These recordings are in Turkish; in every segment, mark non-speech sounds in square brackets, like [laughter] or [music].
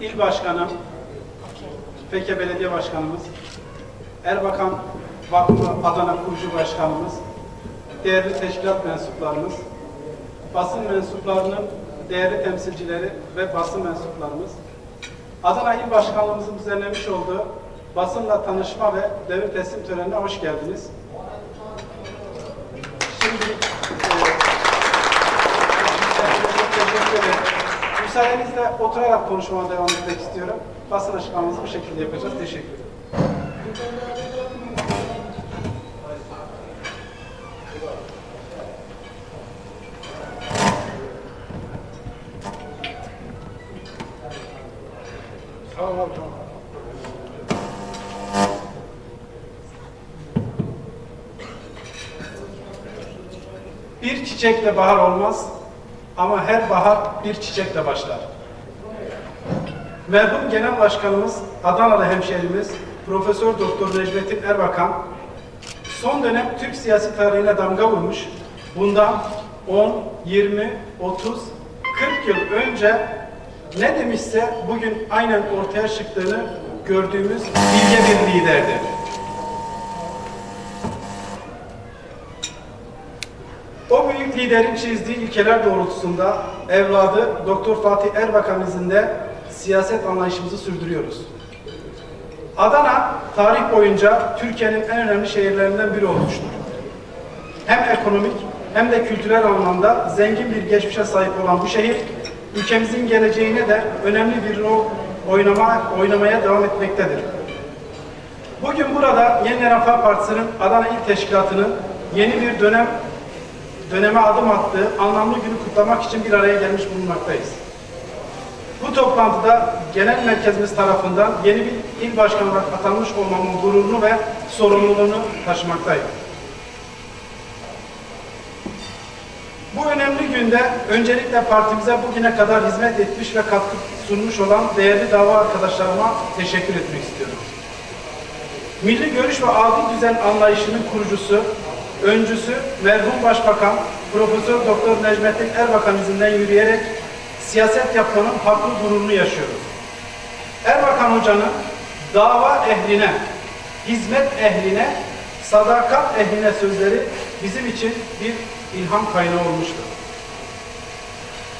İl Başkanım, Feke Belediye Başkanımız, Erbakan Vakfı Adana Kurucu Başkanımız, değerli teşkilat mensuplarımız, basın mensuplarının değerli temsilcileri ve basın mensuplarımız, Adana İl Başkanlığımızın düzenlemiş olduğu basınla tanışma ve devir teslim törenine hoş geldiniz. Şimdi e, çok teşekkür ederim. Müsaadenizle oturarak konuşmama devam etmek istiyorum. Basın açıklamamızı bu şekilde yapacağız. Teşekkür ederim. Bir çiçekle bahar olmaz ama her bahar bir çiçekle başlar. Merhum Genel Başkanımız, Adanalı hemşehrimiz Profesör Doktor Necmettin Erbakan son dönem Türk siyasi tarihine damga vurmuş. Bundan 10, 20, 30, 40 yıl önce ne demişse bugün aynen ortaya çıktığını gördüğümüz bilge bir liderdi. O büyük liderin çizdiği ilkeler doğrultusunda evladı Doktor Fatih Erbakan izinde siyaset anlayışımızı sürdürüyoruz. Adana tarih boyunca Türkiye'nin en önemli şehirlerinden biri olmuştur. Hem ekonomik hem de kültürel anlamda zengin bir geçmişe sahip olan bu şehir ülkemizin geleceğine de önemli bir rol oynama, oynamaya devam etmektedir. Bugün burada Yeni Refah Partisi'nin Adana İl Teşkilatı'nın yeni bir dönem döneme adım attığı anlamlı günü kutlamak için bir araya gelmiş bulunmaktayız. Bu toplantıda genel merkezimiz tarafından yeni bir il başkanı olarak atanmış olmamın gururunu ve sorumluluğunu taşımaktayım. Bu önemli günde öncelikle partimize bugüne kadar hizmet etmiş ve katkı sunmuş olan değerli dava arkadaşlarıma teşekkür etmek istiyorum. Milli görüş ve adil düzen anlayışının kurucusu, öncüsü merhum Başbakan Profesör Doktor Necmettin Erbakan izinden yürüyerek siyaset yapmanın haklı gururunu yaşıyoruz. Erbakan Hoca'nın dava ehline, hizmet ehline, sadakat ehline sözleri bizim için bir ilham kaynağı olmuştur.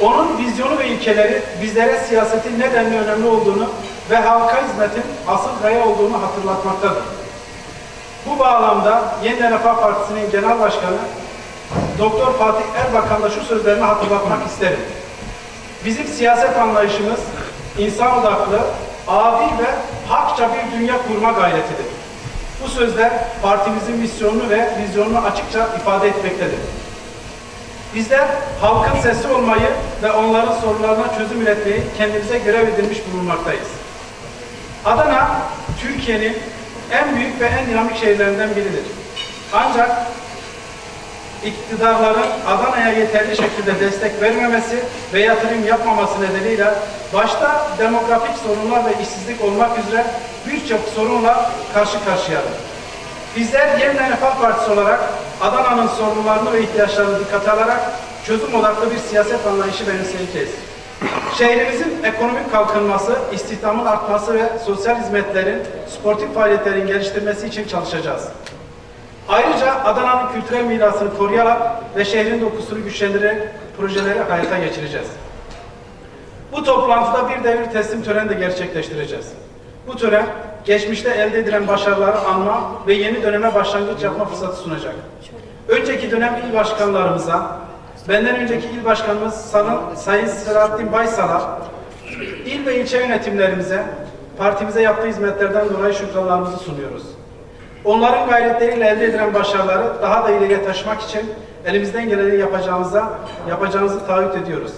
Onun vizyonu ve ilkeleri bizlere siyasetin nedenli önemli olduğunu ve halka hizmetin asıl gaye olduğunu hatırlatmaktadır. Bu bağlamda Yeni Refah Partisi'nin Genel Başkanı Doktor Fatih Erbakan'la şu sözlerini hatırlatmak isterim. Bizim siyaset anlayışımız insan odaklı, adil ve hakça bir dünya kurma gayretidir. Bu sözler partimizin misyonunu ve vizyonunu açıkça ifade etmektedir. Bizler halkın sesi olmayı ve onların sorularına çözüm üretmeyi kendimize görev edinmiş bulunmaktayız. Adana, Türkiye'nin en büyük ve en dinamik şehirlerinden biridir. Ancak iktidarların Adana'ya yeterli şekilde destek vermemesi ve yatırım yapmaması nedeniyle başta demografik sorunlar ve işsizlik olmak üzere birçok sorunla karşı karşıyadır. Bizler Yeniden Refah Partisi olarak Adana'nın sorunlarını ve ihtiyaçlarını dikkate alarak çözüm odaklı bir siyaset anlayışı benimseyeceğiz. Şehrimizin ekonomik kalkınması, istihdamın artması ve sosyal hizmetlerin, sportif faaliyetlerin geliştirmesi için çalışacağız. Ayrıca Adana'nın kültürel mirasını koruyarak ve şehrin dokusunu güçlendirerek projeleri hayata geçireceğiz. Bu toplantıda bir devir teslim töreni de gerçekleştireceğiz. Bu tören, geçmişte elde edilen başarıları anma ve yeni döneme başlangıç yapma fırsatı sunacak. Önceki dönem il başkanlarımıza, benden önceki il başkanımız Sayın, Sayın Selahattin Baysal'a, il ve ilçe yönetimlerimize, partimize yaptığı hizmetlerden dolayı şükranlarımızı sunuyoruz. Onların gayretleriyle elde edilen başarıları daha da ileriye taşımak için elimizden geleni yapacağımıza, yapacağımızı taahhüt ediyoruz.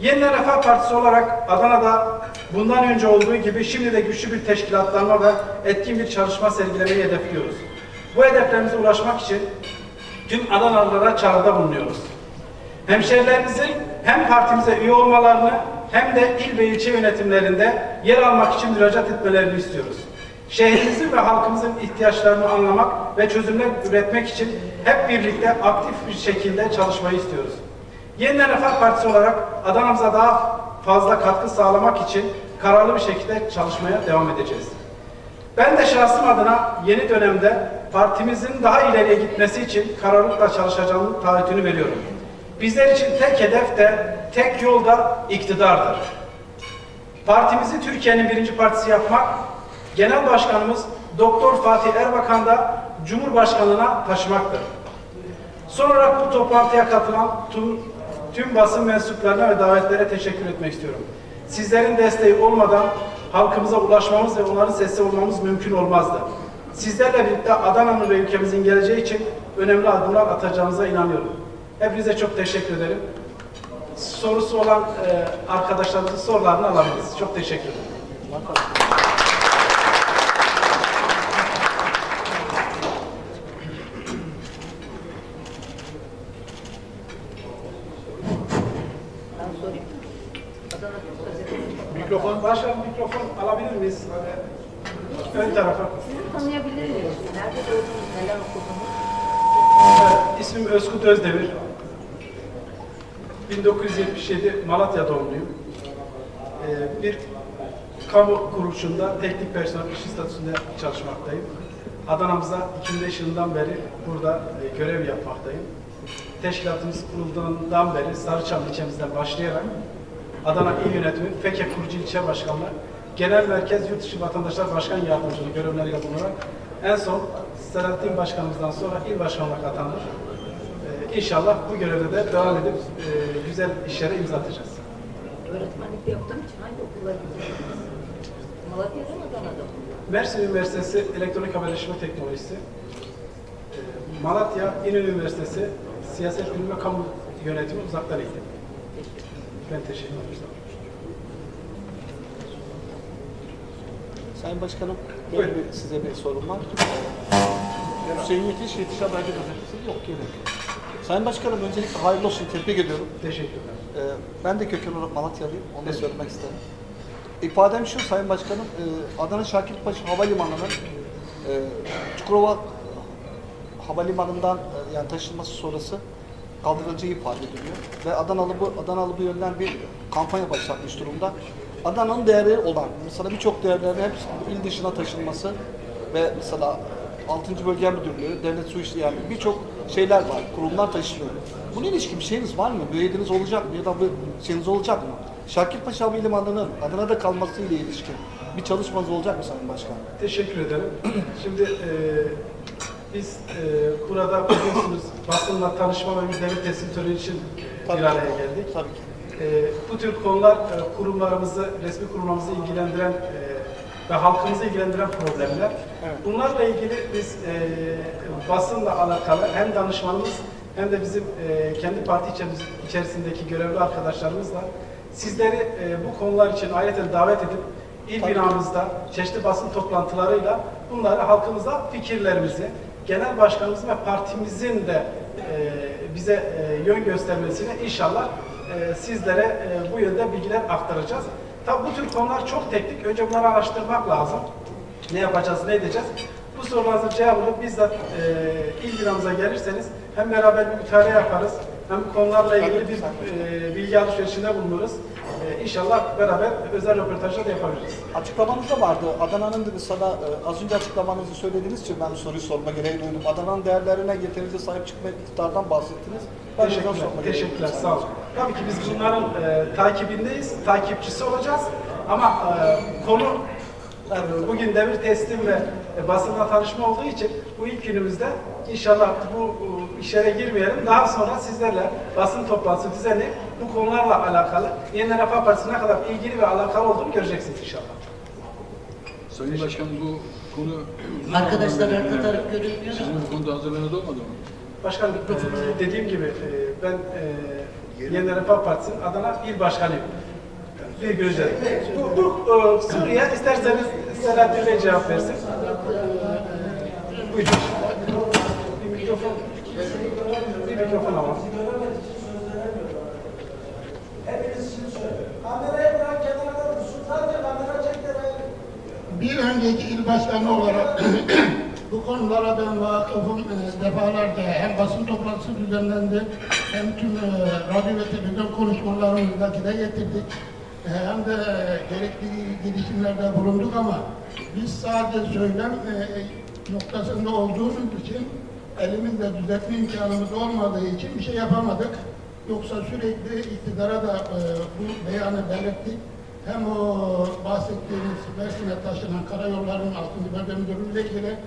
Yeniden Refah Partisi olarak Adana'da bundan önce olduğu gibi şimdi de güçlü bir teşkilatlanma ve etkin bir çalışma sergilemeyi hedefliyoruz. Bu hedeflerimize ulaşmak için tüm Adanalılara çağrıda bulunuyoruz. Hemşehrilerimizin hem partimize üye olmalarını hem de il ve ilçe yönetimlerinde yer almak için müracaat etmelerini istiyoruz. Şehrimizin ve halkımızın ihtiyaçlarını anlamak ve çözümler üretmek için hep birlikte aktif bir şekilde çalışmayı istiyoruz. Yeniden Refah Partisi olarak Adana'mıza daha fazla katkı sağlamak için kararlı bir şekilde çalışmaya devam edeceğiz. Ben de şahsım adına yeni dönemde partimizin daha ileriye gitmesi için kararlılıkla çalışacağımın taahhütünü veriyorum. Bizler için tek hedef de, tek yol da iktidardır. Partimizi Türkiye'nin birinci partisi yapmak, Genel Başkanımız Doktor Fatih Erbakan da Cumhurbaşkanlığına taşımaktır. Son olarak bu toplantıya katılan tüm, tüm basın mensuplarına ve davetlere teşekkür etmek istiyorum. Sizlerin desteği olmadan halkımıza ulaşmamız ve onların sesi olmamız mümkün olmazdı. Sizlerle birlikte Adana'nın ve ülkemizin geleceği için önemli adımlar atacağımıza inanıyorum. Hepinize çok teşekkür ederim. Sorusu olan e, arkadaşlarımızın sorularını alabiliriz. Çok teşekkür ederim. Mikrofon, başkanım mikrofon alabilir miyiz? Ön tarafa. Sizi tanıyabilir miyiz? Nerede doğdunuz, neler okudunuz? Ee, İsmim Özkut Özdemir. 1977 Malatya doğumluyum. Ee, bir kamu kuruluşunda teknik personel işçi statüsünde çalışmaktayım. Adana'mıza 2005 yılından beri burada e, görev yapmaktayım. Teşkilatımız kurulduğundan beri Sarıçam ilçemizden başlayarak Adana İl Yönetimi, FEKE Kurucu İlçe Başkanlığı, Genel Merkez Yurt Dışı Vatandaşlar Başkan Yardımcılığı görevleriyle bulunarak en son Selahattin Başkanımızdan sonra il başkanlığa atandım. Ee, inşallah bu görevde de devam edip e, güzel işlere imza atacağız. Öğretmenlik yaptığım için hangi okula gidiyorsunuz? Malatya'da mı Adana'da mı? Mersin Üniversitesi Elektronik Haberleşme Teknolojisi, e, Malatya İnönü Üniversitesi Siyaset Bilimi ve Kamu Yönetimi uzaktan eğitim. Ben teşekkür ederim. Sayın Başkanım, benim bir, size bir sorum var. Hüseyin Yetiş, Yetiş Haberci Gazetesi yok gerek. Sayın Başkanım, öncelikle hayırlı olsun, tebrik ediyorum. Teşekkür ederim. Ee, ben de köken olarak Malatyalıyım, onu da söylemek isterim. İfadem şu Sayın Başkanım, e, Adana Şakirpaşa Havalimanı'nın e, Çukurova Havalimanı'ndan e, yani taşınması sonrası kaldırılacağı ifade ediliyor. Ve Adanalı bu, Adanalı bu yönden bir kampanya başlatmış durumda. Adana'nın değerleri olan, mesela birçok değerlerin hepsi il dışına taşınması ve mesela 6. Bölge Müdürlüğü, Devlet Su İşleri yani birçok şeyler var, kurumlar taşınıyor. Buna ilişkin bir şeyiniz var mı? Müeyyidiniz olacak mı? Ya da bir şeyiniz olacak mı? Şakirpaşa Havalimanı'nın Adana'da kalması ile ilişkin bir çalışmanız olacak mı Sayın Başkan? Teşekkür ederim. [clears throat] Şimdi e, biz e, burada biliyorsunuz basınla tanışma ve devlet teslim töreni için bir araya geldik. Tabii ki. E, bu tür konular e, kurumlarımızı, resmi kurumlarımızı ilgilendiren e, ve halkımızı ilgilendiren problemler. Evet. Bunlarla ilgili biz e, basınla alakalı hem danışmanımız hem de bizim e, kendi parti içerisindeki görevli arkadaşlarımızla sizleri e, bu konular için ayrıca davet edip il Tabii. binamızda çeşitli basın toplantılarıyla bunları halkımıza fikirlerimizi, genel başkanımızın ve partimizin de e, bize e, yön göstermesini inşallah e, sizlere e, bu yönde bilgiler aktaracağız. Tabi bu tür konular çok teknik. Önce bunları araştırmak lazım. Ne yapacağız, ne edeceğiz? Bu sorularınızın cevabını bizzat e, il binamıza gelirseniz hem beraber bir mütalaa yaparız, hem konularla ilgili bir e, bilgi alışverişinde bulunuruz. E, inşallah beraber özel röportajlar da yapabiliriz. Açıklamanızda vardı. Adana'nın sana e, az önce açıklamanızı söylediğiniz için ben soruyu sorma gereği duydum. Adana'nın değerlerine yeterince sahip çıkma iktidardan bahsettiniz. Ben Teşekkürler, teşekkürler, sağ olun. Tabii ki biz bunların e, takibindeyiz, takipçisi olacağız. Ama e, konu bugün devir teslim ve basınla tanışma olduğu için bu ilk günümüzde inşallah bu işlere girmeyelim. Daha sonra sizlerle basın toplantısı düzenleyip bu konularla alakalı Yeni Refah Partisi ne kadar ilgili ve alakalı olduğunu göreceksiniz inşallah. Sayın Başkan bu konu uzun Arkadaşlar zamandan arka taraf görünmüyor Sizin bu konuda hazırlığınız olmadı mı? Başkanım e, dediğim gibi e, ben e, Yeni Refah Partisi'nin Adana İl Başkanıyım. Bir önce. Bu, bu e, Suriye isterseniz Selahattin Bey cevap versin. Buyurun. Bir mikrofon. Bir mikrofon de ben- Bir önceki il başkanı olarak [clears throat] bu konulara ben vakıfım e, defalarca hem basın toplantısı düzenlendi hem tüm e, radyo ve televizyon konuşmalarımızda dile getirdik. Hem de gerekli girişimlerde bulunduk ama biz sadece söylem e, noktasında olduğumuz için elimizde düzeltme imkanımız olmadığı için bir şey yapamadık. Yoksa sürekli iktidara da e, bu beyanı belirttik. Hem o bahsettiğimiz Mersin'e taşınan karayolların 6. bölge müdürlüğüyle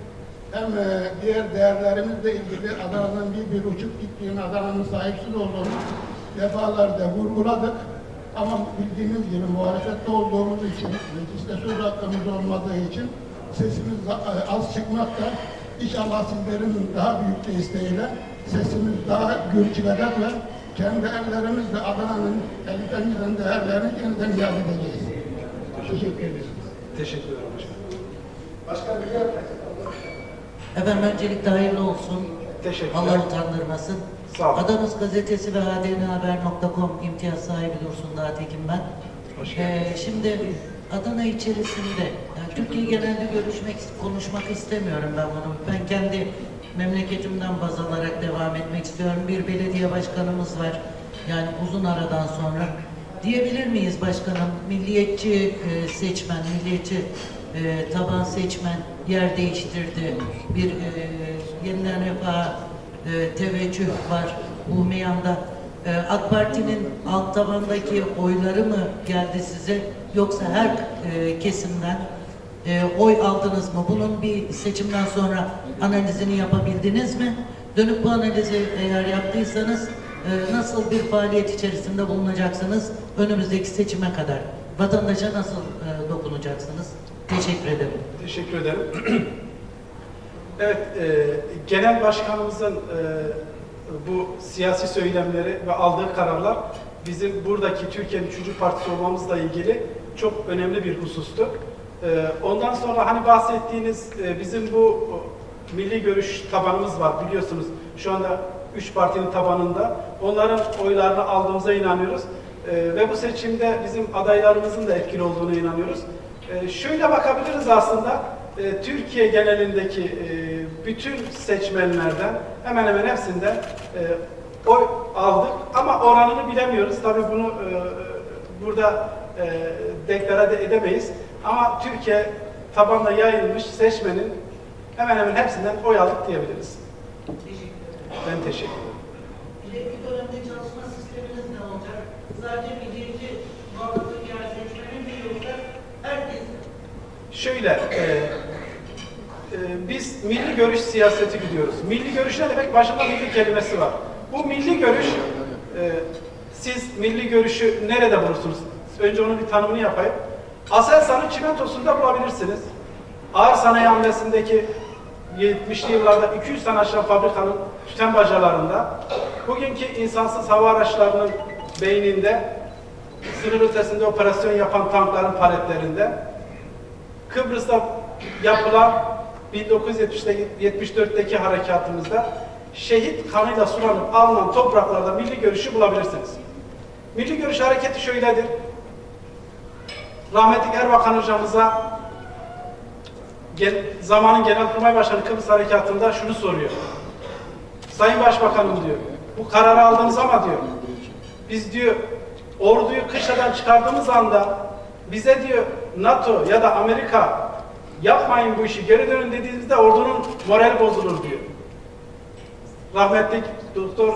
hem e, diğer değerlerimizle ilgili Adana'dan bir bir uçup gittiğini, Adana'nın sahipsiz olduğunu defalarca vurguladık. Ama bildiğiniz gibi muhalefette olduğumuz için, mecliste söz hakkımız olmadığı için sesimiz da- az çıkmakta. İnşallah sizlerin daha büyük desteğiyle sesimiz daha gür çıkacak ve kendi ellerimizle Adana'nın elinden değerlerini yeniden iade edeceğiz. Teşekkür ederiz. Teşekkür ederim başkanım. Efendim öncelikle hayırlı olsun. Teşekkürler. Allah utandırmasın. Sağ olun. Adanız gazetesi ve adnhaber.com imtiyaz sahibi Dursun Dağtekin ben. Hoş Ee, şimdi Adana içerisinde, yani Türkiye genelde görüşmek, konuşmak istemiyorum ben bunu. Ben kendi memleketimden baz alarak devam etmek istiyorum. Bir belediye başkanımız var. Yani uzun aradan sonra. Diyebilir miyiz başkanım? Milliyetçi e, seçmen, milliyetçi e, taban seçmen yer değiştirdi. Bir e, yeniden refaha e, teveccüh var bu meyanda. E, AK Parti'nin alt tabandaki oyları mı geldi size yoksa her e, kesimden e, oy aldınız mı? Bunun bir seçimden sonra analizini yapabildiniz mi? Dönüp bu analizi eğer yaptıysanız e, nasıl bir faaliyet içerisinde bulunacaksınız önümüzdeki seçime kadar? Vatandaşa nasıl e, dokunacaksınız? Teşekkür ederim. Teşekkür ederim. [clears throat] evet, e, genel başkanımızın e, bu siyasi söylemleri ve aldığı kararlar bizim buradaki Türkiye'nin üçüncü partisi olmamızla ilgili çok önemli bir husustu. E, ondan sonra hani bahsettiğiniz e, bizim bu e, milli görüş tabanımız var biliyorsunuz. Şu anda üç partinin tabanında. Onların oylarını aldığımıza inanıyoruz. E, ve bu seçimde bizim adaylarımızın da etkili olduğuna inanıyoruz. Ee, şöyle bakabiliriz aslında e, Türkiye genelindeki e, bütün seçmenlerden hemen hemen hepsinden e, oy aldık ama oranını bilemiyoruz. Tabii bunu e, burada e, deklare de edemeyiz. Ama Türkiye tabanla yayılmış seçmenin hemen hemen hepsinden oy aldık diyebiliriz. Ben teşekkür ederim. İleriki dönemde çalışma sisteminiz ne olacak? Sadece milliyetçi muhafazakar seçmenin mi yoksa herkesin? Şöyle, e, e, biz milli görüş siyaseti gidiyoruz. Milli görüş ne demek? Başında milli kelimesi var. Bu milli görüş, e, siz milli görüşü nerede bulursunuz? Önce onun bir tanımını yapayım. Aselsan'ın çimentosunda bulabilirsiniz. Ağır sanayi hamlesindeki 70'li yıllarda 200 tane aşağı fabrikanın tüten bacalarında, bugünkü insansız hava araçlarının beyninde, sınır ötesinde operasyon yapan tankların paletlerinde, Kıbrıs'ta yapılan 1974'teki harekatımızda şehit kanıyla sulanıp alınan topraklarda milli görüşü bulabilirsiniz. Milli görüş hareketi şöyledir. Rahmetli Erbakan hocamıza gen, zamanın Genelkurmay Başkanı Kıbrıs Harekatı'nda şunu soruyor. Sayın Başbakanım diyor, bu kararı aldınız ama diyor, biz diyor orduyu kışladan çıkardığımız anda bize diyor NATO ya da Amerika yapmayın bu işi geri dönün dediğimizde ordunun morali bozulur diyor. Rahmetli doktor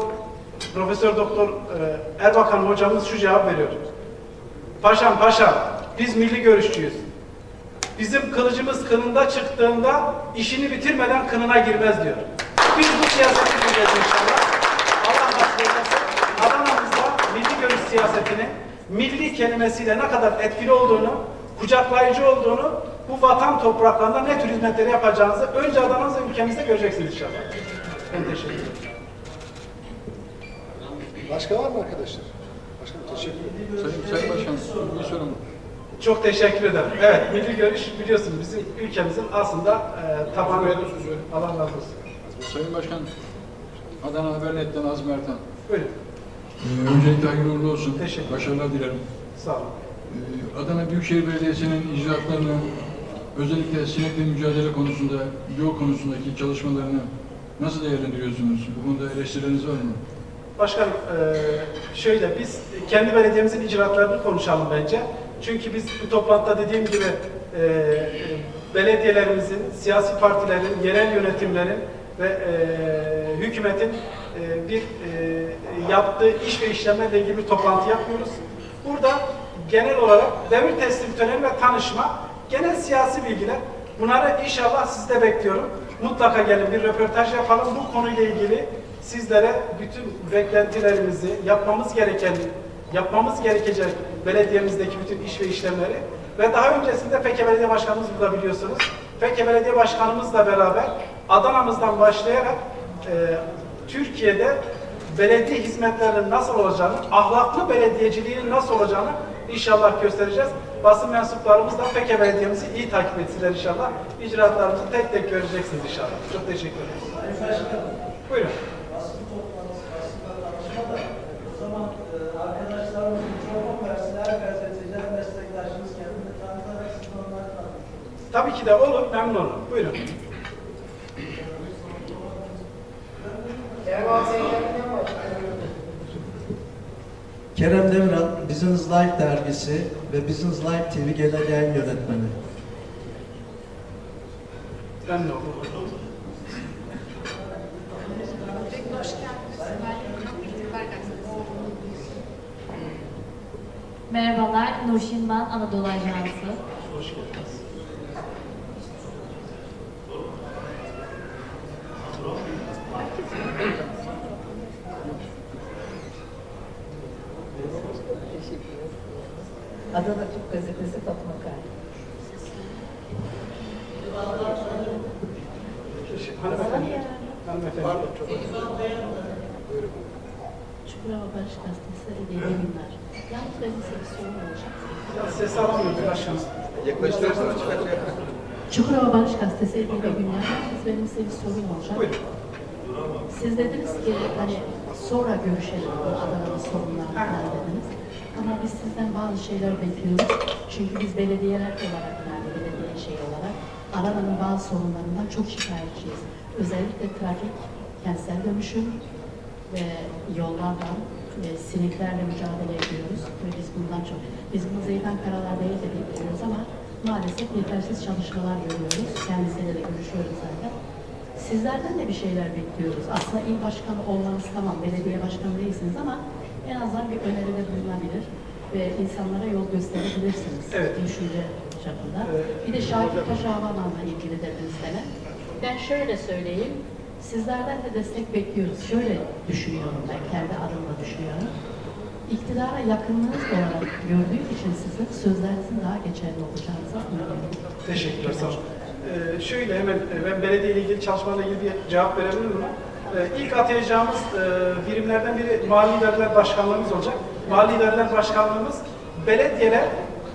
Profesör Doktor e, Erbakan hocamız şu cevap veriyor. Paşam paşam biz milli görüşçüyüz. Bizim kılıcımız kınında çıktığında işini bitirmeden kınına girmez diyor. Biz bu siyaseti bileceğiz inşallah. Allah ederse Adana'mızda milli görüş siyasetini milli kelimesiyle ne kadar etkili olduğunu, kucaklayıcı olduğunu bu vatan topraklarında ne tür hizmetleri yapacağınızı önce Adana'mızda ülkemizde göreceksiniz inşallah. Ben teşekkür ederim. Başka var mı arkadaşlar? Başkanım teşekkür ederim. Sayın, Sayın Başkan, bir sorum. Çok teşekkür ederim. Evet, milli görüş biliyorsunuz bizim ülkemizin aslında e, tabanı. Allah razı olsun. Sayın Başkan, Adana Haber.net'ten Azmi Ertan. Buyurun. Ee, öncelikle hayırlı uğurlu olsun. Teşekkür Başarılar dilerim. Sağ olun. Ee, Adana Büyükşehir Belediyesi'nin icraatlarını, özellikle sinekle mücadele konusunda, yol konusundaki çalışmalarını nasıl değerlendiriyorsunuz? Bu konuda eleştirileriniz var mı? Başkanım, e, şöyle biz kendi belediyemizin icraatlarını konuşalım bence. Çünkü biz bu toplantıda dediğim gibi e, belediyelerimizin, siyasi partilerin, yerel yönetimlerin ve e, hükümetin bir yaptığı iş ve işlemlerle ilgili bir toplantı yapıyoruz. Burada genel olarak devir teslim töreni ve tanışma, genel siyasi bilgiler. Bunları inşallah sizde bekliyorum. Mutlaka gelin bir röportaj yapalım. Bu konuyla ilgili sizlere bütün beklentilerimizi, yapmamız gereken, yapmamız gerekecek belediyemizdeki bütün iş ve işlemleri ve daha öncesinde Feke Belediye Başkanımız burada biliyorsunuz. Feke Belediye Başkanımızla beraber Adana'mızdan başlayarak e, Türkiye'de belediye hizmetlerinin nasıl olacağını, ahlaklı belediyeciliğin nasıl olacağını inşallah göstereceğiz. Basın mensuplarımız da Feke Belediye'mizi iyi takip etsinler inşallah. İcraatlarımızı tek tek göreceksiniz inşallah. Çok teşekkür ederim. Buyurun. O zaman e, arkadaşlarımız mikrofon versin, her gazeteciler, meslektaşımız kendini tanıtarak siz onları tanıtın. Tabii ki de olur, memnun olurum. Buyurun. Kerem Demirel, Business Life dergisi ve Business Life TV genel yayın yönetmeni. Memnun oldum. Merhabalar, Nurşin ben, Anadolu Ajansı. Hoş geldiniz. Adana Türk Gazetesi Fatma Kaya. Hanımefendi. Hanımefendi. Çok Çukurova Barış Gazetesi iyi günler. Yalnız benim size bir sorum olacak. Biraz ses alamıyorum bir aşağısı. Çukurova Barış Gazetesi iyi günler. Yalnız benim size bir sorum olacak. Buyurun. Siz dediniz ki hani sonra görüşelim bu Adana'nın sorunlarından dediniz. Ama biz sizden bazı şeyler bekliyoruz. Çünkü biz belediyeler olarak yani belediye şey olarak Adana'nın bazı sorunlarından çok şikayetçiyiz. Özellikle trafik, kentsel dönüşüm ve yollardan ve sineklerle mücadele ediyoruz. Ve biz bundan çok, biz bunu Zeytan Karalar değil de bildiriyoruz ama maalesef yetersiz çalışmalar görüyoruz. Kendisiyle de görüşüyoruz zaten. Sizlerden de bir şeyler bekliyoruz. Aslında il başkanı olmanız tamam, belediye başkanı değilsiniz ama en azından bir öneride bulunabilir ve insanlara yol gösterebilirsiniz. Evet. Düşünce çapında. Evet. Bir de Şakir Paşa Havaalanı'na ilgili dediniz gene. Ben şöyle söyleyeyim, sizlerden de destek bekliyoruz. Şöyle düşünüyorum ben, kendi adımla düşünüyorum. İktidara yakınlığınız olarak gördüğüm için sizin sözlerinizin daha geçerli olacağınızı inanıyorum. Teşekkürler, sağ olun. Ee, şöyle hemen e, ben belediye ile ilgili çalışmalarla ilgili bir cevap verebilir miyim? Ee, ilk atayacağımız e, birimlerden biri Mali İdareler Başkanlığımız olacak. Mali İdareler Başkanlığımız belediyeler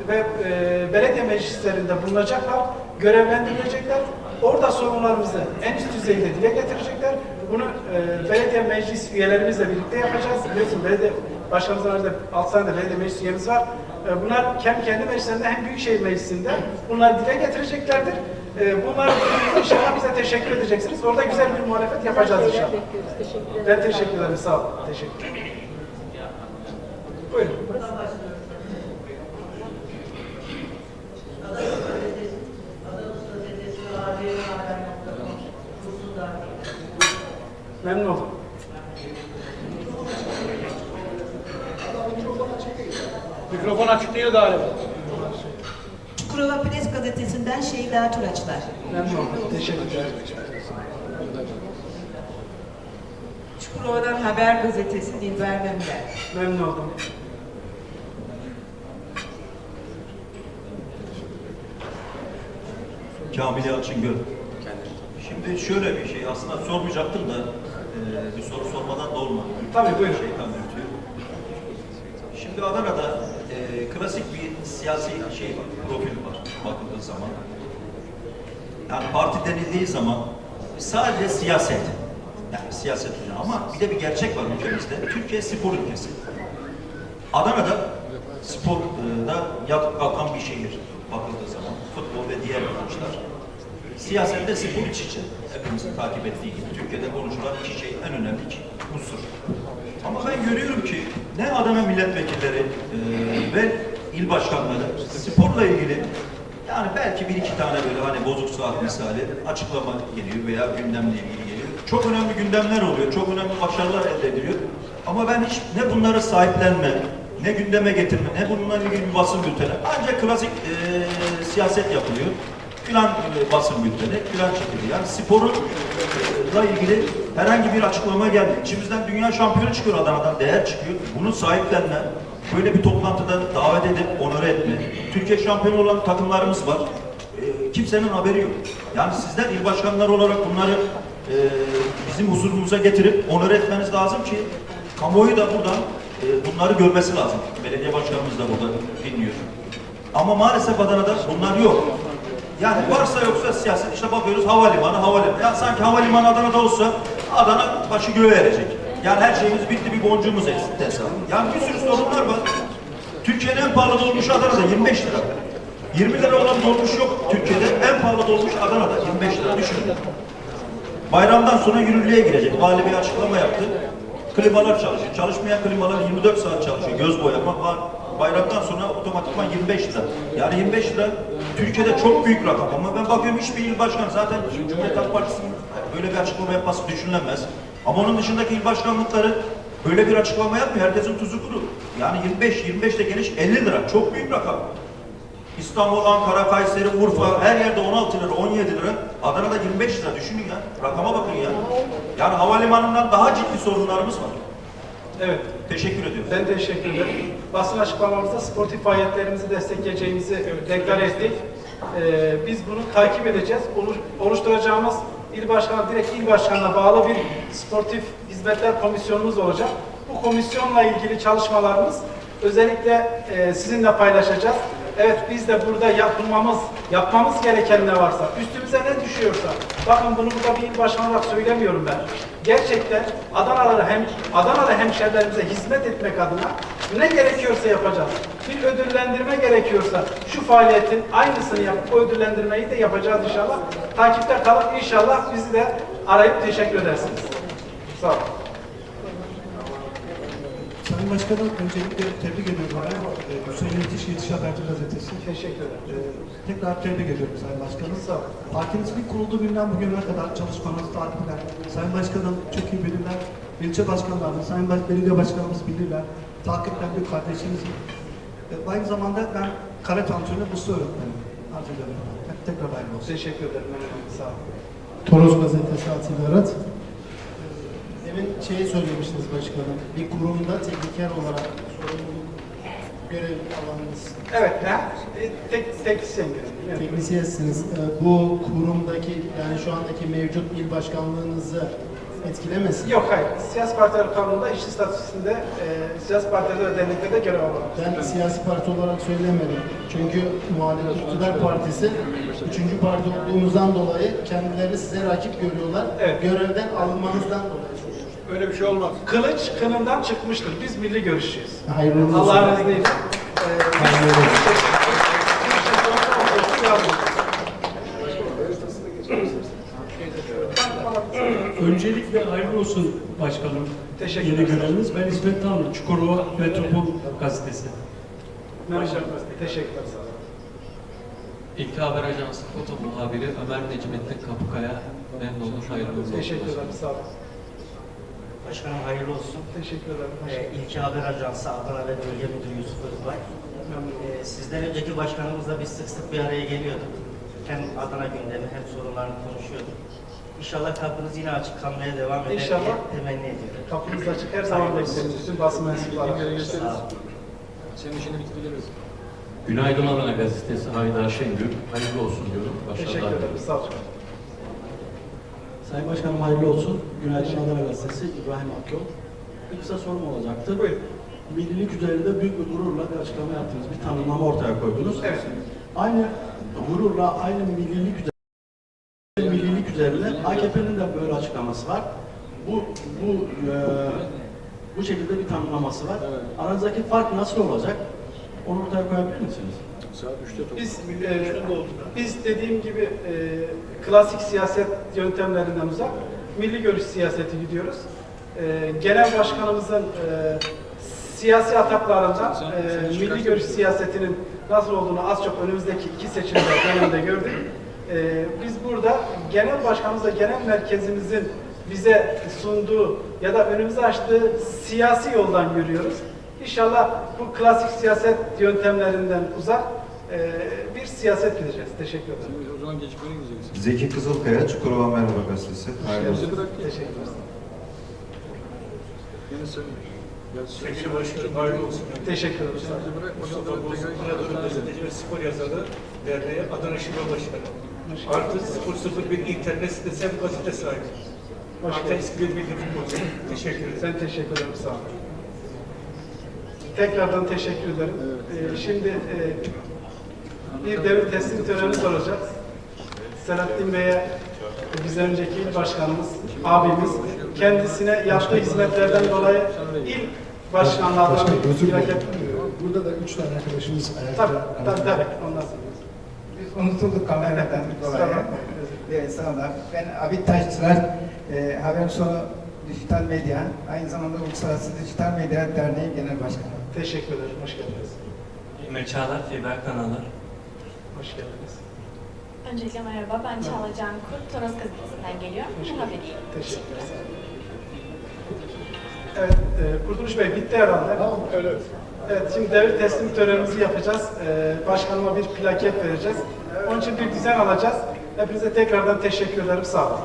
ve e, belediye meclislerinde bulunacaklar, görevlendirilecekler. Orada sorunlarımızı en üst düzeyde dile getirecekler. Bunu e, belediye meclis üyelerimizle birlikte yapacağız. Biliyorsun belediye başkanımızdan önce 6 tane de belediye meclis üyemiz var. E, bunlar hem kendi meclislerinde hem Büyükşehir Meclisi'nde bunları dile getireceklerdir. E, bunlar inşallah bize teşekkür edeceksiniz. Orada güzel bir muhalefet yapacağız inşallah. Teşekkür ederim. Ben teşekkür ederim. Sağ olun. Teşekkür Buyurun. Memnun oldum. Mikrofon açık değil galiba. Çukurova Pres gazetesinden Şeyda Turaçlar. Memnun. Teşekkürler. Çukurova'dan Haber gazetesi Dilber Memler. Memnun oldum. Kamil Yalçıngöl. Şimdi şöyle bir şey, aslında sormayacaktım da e, bir soru sormadan da olmadı. Tabii, buyurun. Şeytan. Şimdi Adana'da e, klasik bir siyasi şey var, profil var bakıldığı zaman. Yani parti denildiği zaman sadece siyaset. Yani siyaset ama bir de bir gerçek var ülkemizde. Türkiye spor ülkesi. Adana'da sporda yatıp kalkan bir şehir bakıldığı zaman. Futbol ve diğer branşlar. Siyasette spor iç içe. Hepimizin takip ettiği gibi. Türkiye'de konuşulan iki şey en önemli iki unsur. Ama ben görüyorum ki ne Adana milletvekilleri e, ve il başkanları sporla ilgili yani belki bir iki tane böyle hani bozuk saat misali açıklama geliyor veya gündemle ilgili geliyor. Çok önemli gündemler oluyor, çok önemli başarılar elde ediliyor. Ama ben hiç ne bunları sahiplenme, ne gündeme getirme, ne bununla ilgili bir basın bülteni. Ancak klasik e, siyaset yapılıyor. Filan e, basın bülteni, filan çekiliyor. Yani sporunla ilgili herhangi bir açıklama geldi. İçimizden dünya şampiyonu çıkıyor Adana'dan, değer çıkıyor. Bunu sahiplenme, böyle bir toplantıda davet edip onore etme. Türkiye şampiyonu olan takımlarımız var. E, kimsenin haberi yok. Yani sizler il başkanları olarak bunları e, bizim huzurumuza getirip onore etmeniz lazım ki kamuoyu da buradan e, bunları görmesi lazım. Belediye başkanımız da burada dinliyor. Ama maalesef Adana'da bunlar yok. Yani varsa yoksa siyaset işte bakıyoruz havalimanı havalimanı. Ya sanki havalimanı Adana'da olsa Adana başı göğe erecek. Yani her şeyimiz bitti bir boncuğumuz eksikti hesabı. Yani bir sürü sorunlar var. Türkiye'nin en pahalı dolmuşu Adana'da 25 lira. 20 lira olan dolmuş yok Türkiye'de. En pahalı dolmuş Adana'da 25 lira. Düşünün. Bayramdan sonra yürürlüğe girecek. Vali bir açıklama yaptı. Klimalar çalışıyor. Çalışmayan klimalar 24 saat çalışıyor. Göz boyama var. Bayramdan sonra otomatikman 25 lira. Yani 25 lira Türkiye'de çok büyük rakam. Ama ben bakıyorum hiçbir il başkanı zaten Cumhuriyet Halk Partisi'nin böyle bir açıklama yapması düşünülemez. Ama onun dışındaki il başkanlıkları böyle bir açıklama yapmıyor. Herkesin tuzu kuru. Yani 25, 25 de geniş 50 lira. Çok büyük rakam. İstanbul, Ankara, Kayseri, Urfa her yerde 16 lira, 17 lira. Adana'da 25 lira düşünün ya. Rakama bakın ya. Yani havalimanından daha ciddi sorunlarımız var. Evet. Teşekkür ediyorum. Ben teşekkür ederim. Basın açıklamamızda sportif faaliyetlerimizi destekleyeceğimizi deklar ettik. Ee, biz bunu takip edeceğiz. Oluş- Oluşturacağımız il başkanı, direkt il başkanına bağlı bir sportif hizmetler komisyonumuz olacak. Bu komisyonla ilgili çalışmalarımız özellikle e, sizinle paylaşacağız. Evet biz de burada yapılmamız, yapmamız gereken ne varsa, üstümüze ne düşüyorsa, bakın bunu burada bir il başkanı olarak söylemiyorum ben. Gerçekten Adanalı hem Adanalı hemşerilerimize hizmet etmek adına ne gerekiyorsa yapacağız. Bir ödüllendirme gerekiyorsa şu faaliyetin aynısını yapıp o ödüllendirmeyi de yapacağız inşallah. Takipte kalıp inşallah bizi de arayıp teşekkür edersiniz. Sağ olun. Sayın Başkanım, öncelikle tebrik ediyorum ben. Ee, Hüseyin Yetiş Yetiş Haberci Gazetesi. Teşekkür ederim. Ee, tekrar tebrik ediyorum Sayın Başkanım. Sağ olun. Partinizin ilk kurulduğu günden bugüne kadar çalışmanızı takip eden, Sayın Başkanım çok iyi bilirler. İlçe başkanlarımız, Sayın Baş Belediye Başkanımız bilirler. Takip eden bir kardeşimizim. Ee, aynı zamanda ben karate antrenörü Mustafa öğretmenim. Arz ederim. Tekrar hayırlı olsun. Teşekkür ederim. Sağ olun. Toros Gazetesi Atilla Arat. Demin şeyi söylemiştiniz başkanım. Bir kurumda tekniker olarak sorumluluk görev alanınız. Evet, ha? E, tek, teknisyen görevi. Evet. Teknisyensiniz. Ee, Bu kurumdaki yani şu andaki mevcut il başkanlığınızı etkilemesin. Yok hayır. Siyasi partiler kanununda işçi statüsünde e, siyasi partileri ve derneklerde görev almak. Ben siyasi parti olarak söylemedim. Çünkü muhalefet iktidar partisi üçüncü parti olduğunuzdan dolayı kendilerini size rakip görüyorlar. Evet. Görevden alınmanızdan dolayı. Öyle bir şey olmaz. Kılıç kınından çıkmıştır. Biz milli görüşçüyüz. Hayırlı olsun. Allah'ın izniyle. E, Hayırlı olsun. Öncelikle hayırlı olsun başkanım. Teşekkür Yeni göreviniz. Ben İsmet Tanrı, Çukurova Metropol Gazetesi. Merhaba. Teşekkürler. Sağ olun. İlki Haber Ajansı foto muhabiri Ömer Necmettin Kapıkaya. Memnun oldum. Hayırlı olsun. Teşekkür ederim. Sağ olun. Başkanım hayırlı olsun. Teşekkür ederim. Ee, İlki Haber Ajansı Adana ve Bölge Müdürü Yusuf Özbay. Ee, sizden önceki başkanımızla biz sık sık bir araya geliyorduk. Hem Adana gündemi hem sorunlarını konuşuyorduk. İnşallah kapınız yine açık kalmaya devam eder İnşallah. diye temenni ediyorum. Kapımız açık. Her zaman bekleriz. Bütün basın mensupları. Sağ olun. Senin işini bitirebiliriz. Günaydın Adana Gazetesi Haydar Şengül. Hayırlı olsun diyorum. Teşekkür Başarılar ederim. dilerim. Sağ olun. Sayın Başkanım hayırlı olsun. Günaydın Adana Gazetesi İbrahim Akyol. Bir kısa sorum olacaktı. Buyurun. Millilik üzerinde büyük bir gururla bir açıklama yaptınız. Bir tanımlama ortaya koydunuz. Evet. Aynı gururla, aynı millilik üzerine, millilik üzerine AKP'nin de böyle açıklaması var. Bu bu e, bu şekilde bir tanımlaması var. Aranızdaki fark nasıl olacak? Onu ortaya koyabilir misiniz? Saat 3'te top. Biz, e, biz dediğim gibi e, klasik siyaset yöntemlerinden uzak milli görüş siyaseti gidiyoruz. e, genel başkanımızın e, siyasi ataklarından e, milli görüş siyasetinin nasıl olduğunu az çok önümüzdeki iki seçimde [laughs] dönemde gördük. E, biz burada genel başkanımızla genel merkezimizin bize sunduğu ya da önümüze açtığı siyasi yoldan yürüyoruz. İnşallah bu klasik siyaset yöntemlerinden uzak bir siyaset gideceğiz. Teşekkür ederim. O zaman geçmeye gideceksiniz. Zeki Kızılkaya, Çukurova Merhaba Gazetesi. Hayırlı olsun. Teşekkür ederim. Yine sen. Sevgili başkanım hayırlı olsun. Teşekkür ederim. Mustafa Bozkurt, Anadolu Gazeteci ve Spor Yazarı Derneği Adana Şube Başkanı. Artı 001 internet sitesi hem gazete sahibi. Hoş Hatta geldin. eski bir bilgi futbolcu. Teşekkür ederim. Ben teşekkür ederim. Sağ olun. Tekrardan teşekkür ederim. Ee, şimdi e, bir devir teslim törenimiz olacak. Selahattin Bey'e bizden önceki il başkanımız, abimiz kendisine yaptığı hizmetlerden dolayı il başkanlardan Başkanım özür dilerim. plaket- Burada da üç tane arkadaşımız ayakta. Tabii, tabii, tabii. Ondan sonra. Biz unutulduk kameradan dolayı. Ee, sağ olun. Ben Abid Taşçılar, e, Haber Sonu Dijital Medya, aynı zamanda Uluslararası Dijital Medya Derneği Genel Başkanı. Teşekkür ederim. Hoş geldiniz. Emre Çağlar, Fiber kanalı. Hoş geldiniz. Öncelikle merhaba, ben Çağla Can Kurt, Toros Gazetesi'nden geliyorum. Hoş Muhabiriyim. Teşekkürler. Evet, e, Kurtuluş Bey bitti herhalde. Tamam, öyle. Evet, şimdi devir teslim törenimizi yapacağız. E, başkanıma bir plaket vereceğiz. Onun için bir düzen alacağız. Hepinize tekrardan teşekkür ederim. Sağ olun.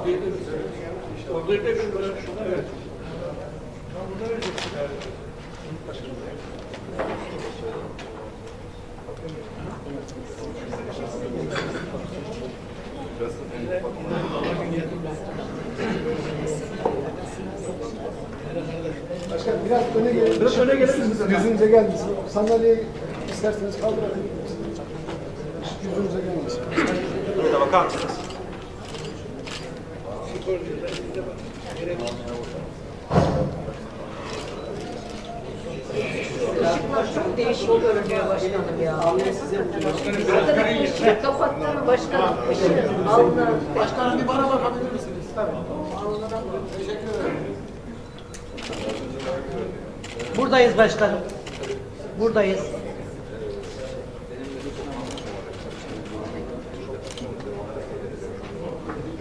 Da Başkanım biraz öne gelin. Biraz öne gelir misiniz? Yüzünüze gelmesin. Sandalyeyi isterseniz kaldırın. Yüzünüze gelmesin. Burada bakar mısınız? Işıklar çok değişik görünüyor başkanım ya. Işığı kapatsana başkanım. Alnına. Başkanım bir bana bakabilir misiniz? Buradayız başkanım. Buradayız.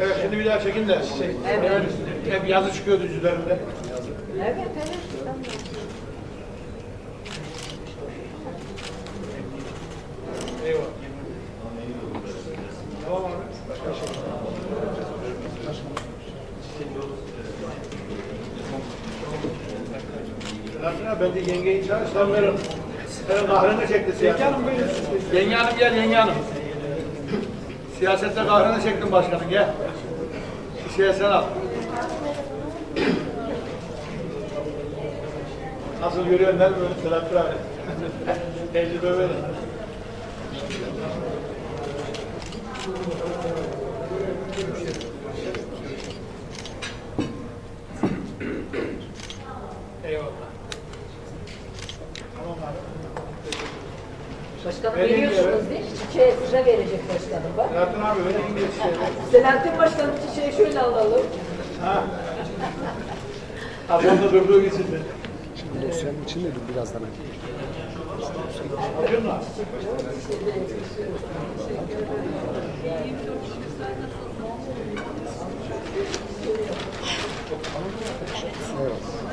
Evet şimdi bir daha çekin de. Evet. Hep yazı çıkıyordu üzerinde. Evet, evet. Eyvallah. Tamam abi. Selahattin abi ben de sen verin. Senin kahrını çekti siyaset. Yenge Hanım buyurun. Yenge hanım gel yenge hanım. Siyasette kahrını çektin başkanım gel. Şişeye sen al. Nasıl görüyorsun mi böyle Selahattin abi? Tecrübe böyle. Başkanım Vereyim biliyorsunuz değil mi? Çiçeği size verecek başkanım bak. Selahattin abi öyle iyi geçiyor. Selahattin başkanım çiçeği şöyle alalım. Ha. Ablamda durduğu için de. Şimdi dosyanın içinde birazdan. Bakın lan. Evet.